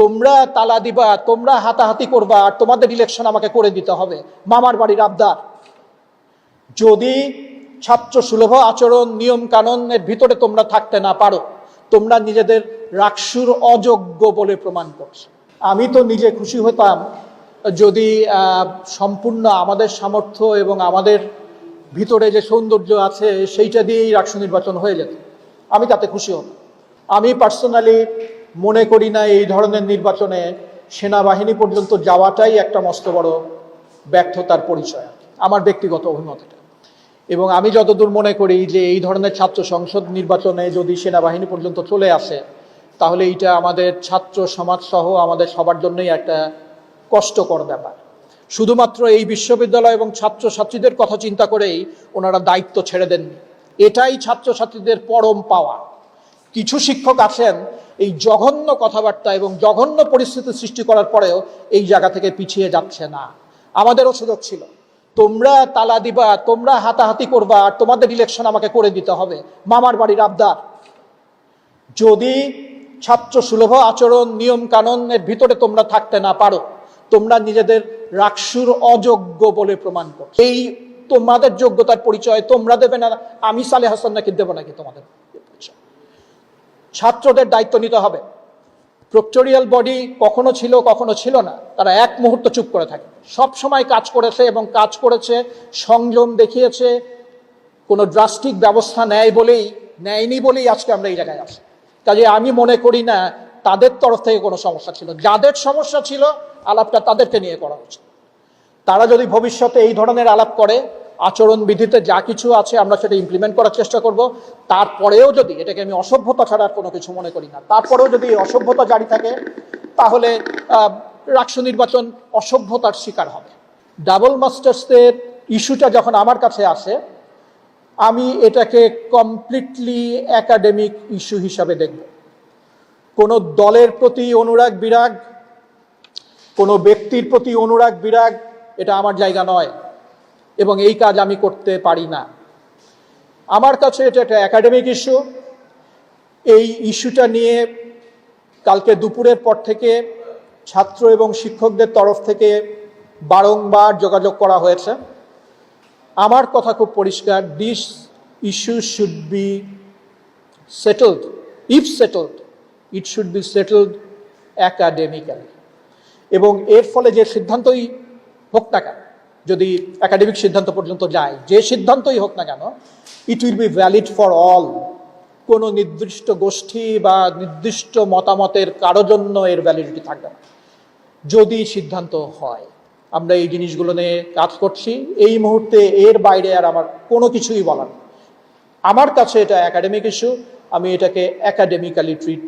তোমরা তালা দিবা, তোমরা হাতাহাতি করবা, আর তোমাদের ইলেকশন আমাকে করে দিতে হবে। মামার বাড়ির আবদার। যদি ছাত্র সুলভ আচরণ নিয়ম কানুনের ভিতরে তোমরা থাকতে না পারো, তোমরা নিজেদের রাক্ষুর অযোগ্য বলে প্রমাণ করছ। আমি তো নিজে খুশি হতাম, যদি সম্পূর্ণ আমাদের সামর্থ্য এবং আমাদের ভিতরে যে সৌন্দর্য আছে, সেইটা দিয়েই রাষ্ট্র নির্বাচন হয়ে যেত। আমি তাতে খুশি হতাম। আমি পার্সোনালি মনে করি না এই ধরনের নির্বাচনে সেনাবাহিনী পর্যন্ত যাওয়াটাই একটা মস্ত বড় ব্যর্থতার পরিচয়। আমার ব্যক্তিগত অভিমত এটা। এবং আমি যতদূর মনে করি যে এই ধরনের ছাত্র সংসদ নির্বাচনে যদি সেনাবাহিনী পর্যন্ত চলে আসে, তাহলে এইটা আমাদের ছাত্র সমাজ সহ আমাদের সবার জন্যই একটা কষ্টকর ব্যাপার। শুধুমাত্র এই বিশ্ববিদ্যালয় এবং ছাত্র ছাত্রীদের কথা চিন্তা করেই ওনারা দায়িত্ব ছেড়ে দেননি। এটাই ছাত্র ছাত্রীদের পরম পাওয়া। কিছু শিক্ষক আছেন এই জঘন্য কথাবার্তা এবং জঘন্য পরিস্থিতি সৃষ্টি করার পরেও এই জায়গা থেকে পিছিয়ে যাচ্ছে না। আমাদেরও সুযোগ ছিল। তোমরা তালা দিবা, তোমরা হাতাহাতি করবা, আর তোমাদের ইলেকশন আমাকে করে দিতে হবে। মামার বাড়ির আবদার। যদি ছাত্র সুলভ আচরণ, নিয়ম কানুনের ভিতরে তোমরা থাকতে না পারো, তোমরা নিজেদের রাক্ষুর অযোগ্য বলে প্রমাণ করো। এই তোমাদের যোগ্যতার পরিচয় তোমরা দেবে না, আমি সালে হাসান নাকি দেবো নাকি তোমাদের? ছাত্রদের দায়িত্ব নিতে হবে। প্রক্টোরিয়াল বডি কখনো ছিল কখনো ছিল না। তারা এক মুহূর্ত চুপ করে থাকে। সব সময় কাজ করেছে এবং কাজ করেছে, সংযম দেখিয়েছে, কোনো ড্রাস্টিক ব্যবস্থা নেয় বলেই, নেয়নি বলেই আজকে আমরা এই জায়গায় আছি। কাজে আমি মনে করি না, তাদের তরফ থেকে কোনো সমস্যা ছিল। যাদের সমস্যা ছিল, আলাপটা তাদেরকে নিয়ে করা উচিত। তারা যদি ভবিষ্যতে এই ধরনের আলাপ করে আচরণ বিধিতে যা কিছু আছে আমরা সেটা ইমপ্লিমেন্ট করার চেষ্টা করব। তারপরেও যদি, এটাকে আমি অসভ্যতা ছাড়া কোনো কিছু মনে করি না, তারপরেও যদি অসভ্যতা জারি থাকে, তাহলে রাষ্ট্র নির্বাচন অসভ্যতার শিকার হবে। ডাবল মাস্টার্সদের ইস্যুটা যখন আমার কাছে আসে, আমি এটাকে কমপ্লিটলি একাডেমিক ইস্যু হিসাবে দেখব। কোনো দলের প্রতি অনুরাগ, বিরাগ, কোনো ব্যক্তির প্রতি অনুরাগ, বিরাগ, এটা আমার জায়গা নয়। এবং এই কাজ আমি করতে পারি না। আমার কাছে এটা একটা একাডেমিক ইস্যু এই ইস্যুটা নিয়ে কালকে দুপুরের পর থেকে ছাত্র এবং শিক্ষকদের তরফ থেকে বারংবার যোগাযোগ করা হয়েছে। আমার কথা খুব পরিষ্কার this issue should be settled if settled it should be settled academically এবং এর ফলে যে সিদ্ধান্তই হোক না কেন যদি একাডেমিক সিদ্ধান্ত পর্যন্ত যায়, যে সিদ্ধান্তই হোক না কেন it will be valid for all কোনো নির্দিষ্ট গোষ্ঠী বা নির্দিষ্ট মতামতের কারও জন্য এর ভ্যালিডিটি থাকবে না যদি সিদ্ধান্ত হয়, আমরা এই জিনিসগুলো নিয়ে কাজ করছি, এই মুহূর্তে এর বাইরে আর আমার কোনো কিছুই বলার। আমার কাছে এটা একাডেমিক ইস্যু আমি এটাকে একাডেমিক্যালি ট্রিট